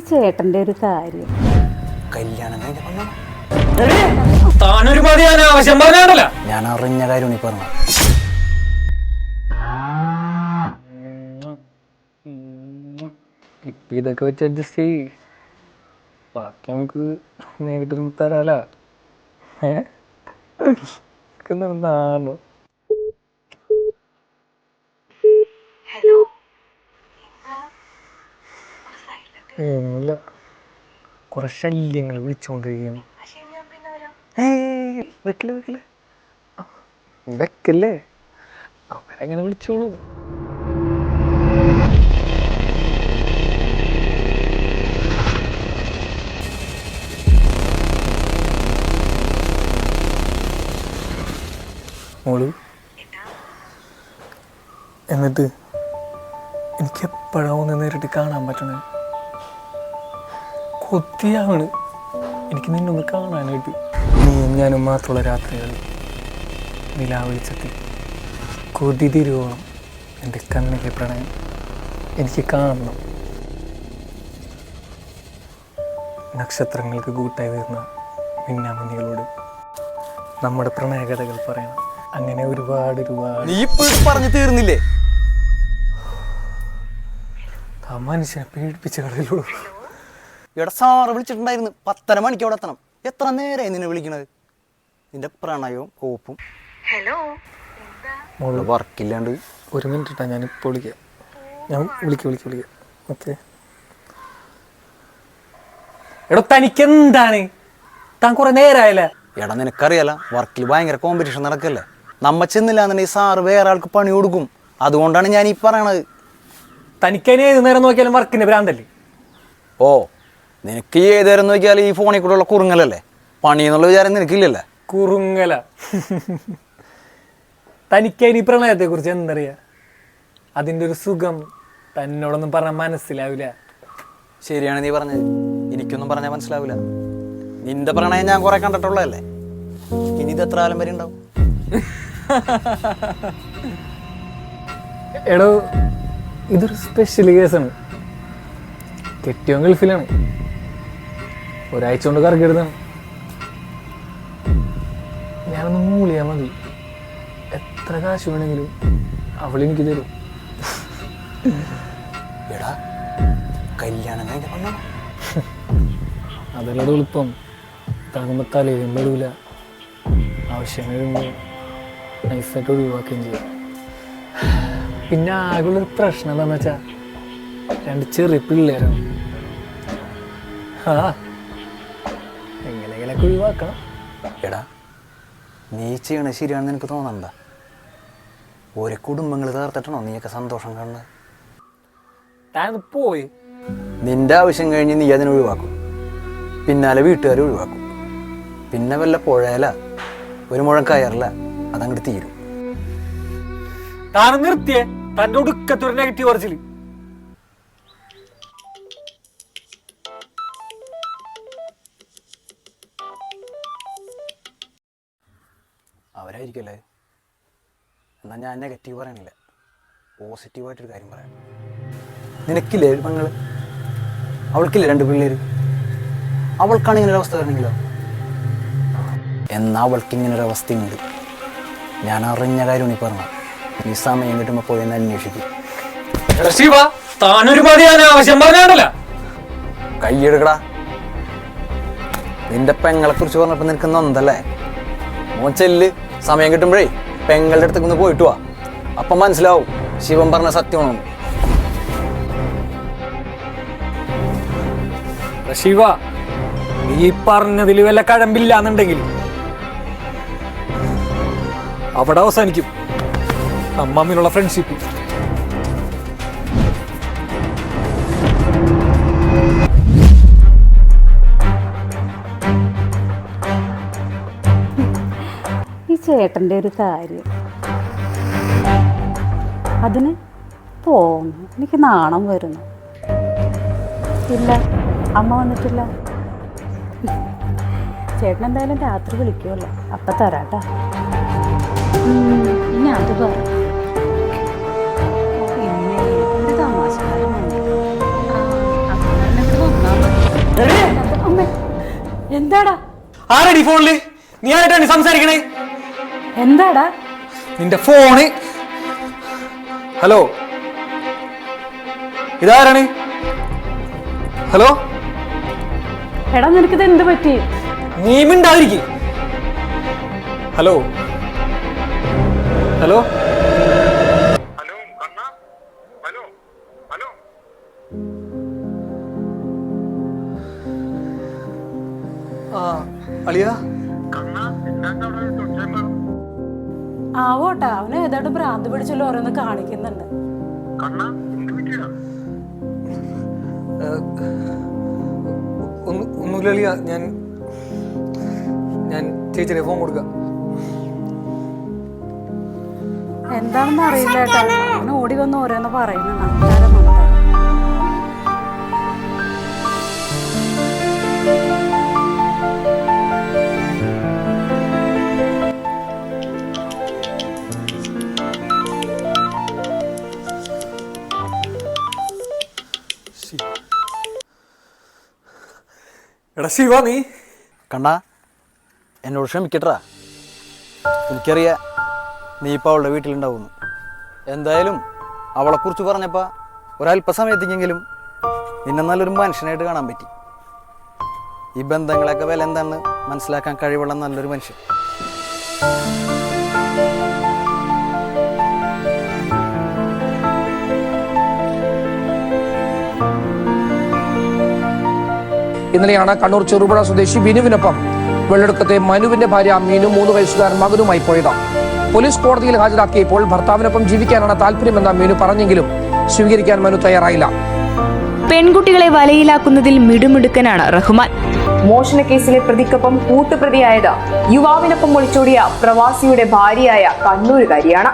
ഈ ചേട്ടന്റെ ഒരു കാര്യം. കല്യാണം? താനൊരു ഞാൻ അറിഞ്ഞ കാര്യം പറഞ്ഞു? ഇപ്പൊ ഇതൊക്കെ വെച്ച് അഡ്ജസ്റ്റ് ചെയ്യ്. ബാക്കി നമുക്ക് നേരിട്ട് തരാലോ. ഏ? നാണോ ഒന്നുമില്ല കുറേ ശല്യങ്ങൾ വിളിച്ചോണ്ടിരിക്കുന്നു. ഏയ് വെക്കില്ല വെക്കില്ല വെക്കല്ലേ? അവരങ്ങനെ വിളിച്ചോളൂ? മോൾ എന്നിട്ട് എനിക്ക് എപ്പോഴാ ഒന്ന് നേരിട്ട് കാണാൻ പറ്റണേ? കൊത്തിയാണ്. എനിക്ക് നിന്നൊന്ന് കാണാനായിട്ട്. നീയും ഞാനും മാത്രമുള്ള രാത്രികൾ നിലാവിളിച്ചെത്തി കൊതി തിരുവോളം എന്റെ കണ്ണിലെ പ്രണയം എനിക്ക് കാണണം. നക്ഷത്രങ്ങൾക്ക് കൂട്ടായി വരുന്ന മിന്നാമണികളോട് നമ്മുടെ പ്രണയകഥകൾ പറയണം. അങ്ങനെ ഒരുപാട് ഒരുപാട്. നീ പറഞ്ഞു തീർന്നില്ലേ? ആ മനുഷ്യനെ പേടിപ്പിച്ച കളിയിലൂടെ. ഇവിടെ സാറ് വിളിച്ചിട്ടുണ്ടായിരുന്നു. പത്തര മണിക്ക് അവിടെ എത്തണം. എത്ര നേരമായി നിന്നെ വിളിക്കണത്? നിന്റെ പ്രണയവും കോപ്പും. മോൾ. വർക്കില്ലാണ്ട്. ഒരു മിനിറ്റ് ഇട്ടാ ഞാൻ ഇപ്പോൾ വിളിക്കാം. ഞാൻ വിളിക്കാം വിളിക്കാം വിളിക്കാം. ഓക്കെ എടോ തനിക്ക് എന്താണ് താൻ കുറെ നേരമായല്ലേ എടാ നിനക്കറിയാല വർക്കിൽ ഭയങ്കര കോമ്പറ്റീഷൻ നടക്കല്ലേ? നമ്മ ചെന്നില്ല എന്നുണ്ടെങ്കിൽ സാറ് വേറെ ആൾക്ക് പണി കൊടുക്കും. അതുകൊണ്ടാണ് ഞാൻ ഈ പറയണത്. തനിക്കതിന് ഏത് നേരം നോക്കിയാലും വർക്കിന്റെ ഭ്രാന്തല്ലേ? ഓ നിനക്ക് ഈ നോക്കിയാൽ ഈ ഫോണിൽ കൂടെ ഉള്ള കുറുങ്ങലല്ലേ? പണി എന്നുള്ള വിചാരം നിനക്കില്ലല്ലേ? കുറുങ്ങല. തനിക്കതിന് ഈ പ്രണയത്തെ കുറിച്ച് എന്തറിയാ? അതിന്റെ ഒരു സുഖം തന്നോടൊന്നും പറഞ്ഞാൽ മനസ്സിലാവില്ല. ശരിയാണ് നീ പറഞ്ഞത്. എനിക്കൊന്നും പറഞ്ഞാൽ മനസ്സിലാവില്ല. നിന്റെ പ്രണയം ഞാൻ കുറെ കണ്ടിട്ടുള്ളതല്ലേ? ഇനി ഇത് എത്ര കാലം വരെ ഉണ്ടാവും? എടോ ഇതൊരു സ്പെഷ്യൽ കേസാണ് കെട്ടിയോ ഗൾഫിലാണ്. ഒരാഴ്ച കൊണ്ട് കറക്കിയെടുത്താണ് ഞാനൊന്ന് മൂളിയാ മതി. എത്ര കാശ് വേണമെങ്കിലും അവളെനിക്ക് തരും. എടാ കല്യാണം കഴിഞ്ഞ പെണ്ണാ. അതല്ലത് എളുപ്പം. താങ്ങുമ്പോൾ തലയിലും പെടൂല. ആവശ്യം വരുമ്പോൾ നൈസായിട്ട് ഒഴിവാക്കുകയും ചെയ്യും. പിന്നെ ആകെയുള്ളൊരു പ്രശ്നം എന്താണെന്ന് വെച്ചാൽ രണ്ട് ചെറിയ പിള്ളേരാണ്. ആ എങ്ങനെയെങ്കിലൊക്കെ ഒഴിവാക്കണം. എടാ നീ ചെയ്യണത് ശരിയാണെന്ന് എനിക്ക് തോന്നണ്ട. ഒരു കുടുംബങ്ങൾ തകർത്തിട്ടാണോ നീയൊക്കെ സന്തോഷം കാണുന്നത്? താൻ പോയി. നിന്റെ ആവശ്യം കഴിഞ്ഞ് നീ അതിനെ ഒഴിവാക്കും. പിന്നാലെ വീട്ടുകാരെ ഒഴിവാക്കും. പിന്നെ വല്ല പുഴയല ഒരു മുഴം കയറില്ല അതങ്ങോട്ട് തീരും. താൻ നിർത്തിയേ. തന്റെ ഒടുക്കത്തൊരു നെഗറ്റീവ് പറച്ചിൽ അവരായിരിക്കല്ലേ എന്നാൽ ഞാൻ നെഗറ്റീവ് പറയണില്ല. പോസിറ്റീവായിട്ടൊരു കാര്യം പറയാം. നിനക്കില്ലേ ഒരു പെങ്ങൾ? അവൾക്കില്ലേ രണ്ട് പിള്ളേര്? അവൾക്കാണ് ഇങ്ങനെ ഒരു അവസ്ഥ വരണമെങ്കിലോ എന്നാൽ അവൾക്ക് ഇങ്ങനെ ഒരു അവസ്ഥയുണ്ട്. ഞാൻ അറിഞ്ഞ കാര്യം ഈ പറഞ്ഞു. നീ സമയം കിട്ടുമ്പോൾ പോയി എന്ന് അന്വേഷിക്കും. കയ്യെടുക്കടാ ശിവ താനൊരു മതി അനാവശ്യം കൈയെടുക്കടാ നിന്റെ പെങ്ങളെ കുറിച്ച് പറഞ്ഞപ്പോ നിനക്ക് നൊന്തല്ലേ? മോൻ ചെല്ല്. സമയം കിട്ടുമ്പോഴേ പെങ്ങളുടെ അടുത്തേക്ക് ഒന്ന് പോയിട്ട് വാ. അപ്പം മനസ്സിലാവും ശിവൻ പറഞ്ഞ സത്യമാണെന്ന്. എടാ ശിവ നീ പറഞ്ഞതിൽ വല്ല കഴമ്പില്ല എന്നുണ്ടെങ്കിൽ അവിടെ അവസാനിക്കും. നമ്മമ്മിലുള്ള ഫ്രണ്ട്ഷിപ്പ് ഈ ചേട്ടന്റെ ഒരു കാര്യം. അതിന് പോന്നു എനിക്ക് നാണം വരുന്നു. ഇല്ല. അമ്മ വന്നിട്ടില്ല. ചേട്ടൻ എന്തായാലും രാത്രി വിളിക്കുമല്ലോ. അപ്പം തരാട്ടാ. ഞാൻ ഇനി അത് പറ. പിന്നെ ഒരു തമാശക്കാരനുണ്ട് ആ, അപ്പൊ എന്താടാ? ആരടി ഫോണിൽ? നീ ആരായിട്ടാണ് സംസാരിക്കണേ? എന്താടാ? നിന്റെ ഫോണ്. ഹലോ? ഇതാരാണ്? ഹലോ? എടാ നിനക്കിത് എന്ത് പറ്റി? നീ മിണ്ടാതിരിക്കും. ഹലോ? ഹലോ? ഹലോ കണ്ണ? ഹലോ? ഹലോ? ആ അളിയ? ആവോട്ടാ. അവന് ഏതാണ്ട് ഭ്രാന്ത് പിടിച്ചല്ലോ ഓരോന്ന് കാണിക്കുന്നുണ്ട്. ഒന്നുമില്ല ഞാൻ ഞാൻ ചേച്ചിയുടെ ഫോൺ കൊടുക്കാം. എന്താണെന്ന് അറിയില്ല കേട്ടോ. അവന് ഓടി വന്ന് ഓരോന്ന് പറയുന്നു എടാ ശിവ നീ? കണ്ട എന്നോട് ക്ഷമിക്കട്ടാ എനിക്കറിയാം നീ ഇപ്പോൾ അവളുടെ വീട്ടിലുണ്ടാവുന്നു. എന്തായാലും അവളെക്കുറിച്ച് പറഞ്ഞപ്പോൾ ഒരല്പസമയത്തേക്കെങ്കിലും നിന്നെ നല്ലൊരു മനുഷ്യനായിട്ട് കാണാൻ പറ്റി. ഈ ബന്ധങ്ങളൊക്കെ വില എന്താണെന്ന് മനസ്സിലാക്കാൻ കഴിവുള്ള നല്ലൊരു മനുഷ്യൻ. ഇന്നലെയാണ് കണ്ണൂർ ചെറുപുഴ സ്വദേശി ബിനുവിനൊപ്പം വെള്ളെടുക്കത്തെ മനുവിന്റെ ഭാര്യ മീനു മൂന്ന് വയസ്സുകാരൻ മകനുമായി പോയത്. പോലീസ് കോടതിയിൽ ഹാജരാക്കിയപ്പോൾ ഭർത്താവിനൊപ്പം ജീവിക്കാനാണ് താല്പര്യമെന്ന മീനു പറഞ്ഞെങ്കിലും സ്വീകരിക്കാൻ മനു തയ്യാറായില്ല. പെൺകുട്ടികളെ വലയിലാക്കുന്നതിൽ മിടുമിടുക്കനാണ് റഹ്മാൻ. മോഷണ കേസിലെ പ്രതിക്കൊപ്പം കൂട്ടുപ്രതിയായത് യുവാവിനൊപ്പം ഒളിച്ചോടിയ പ്രവാസിയുടെ ഭാര്യയായ കണ്ണൂരുകാരിയാണ്.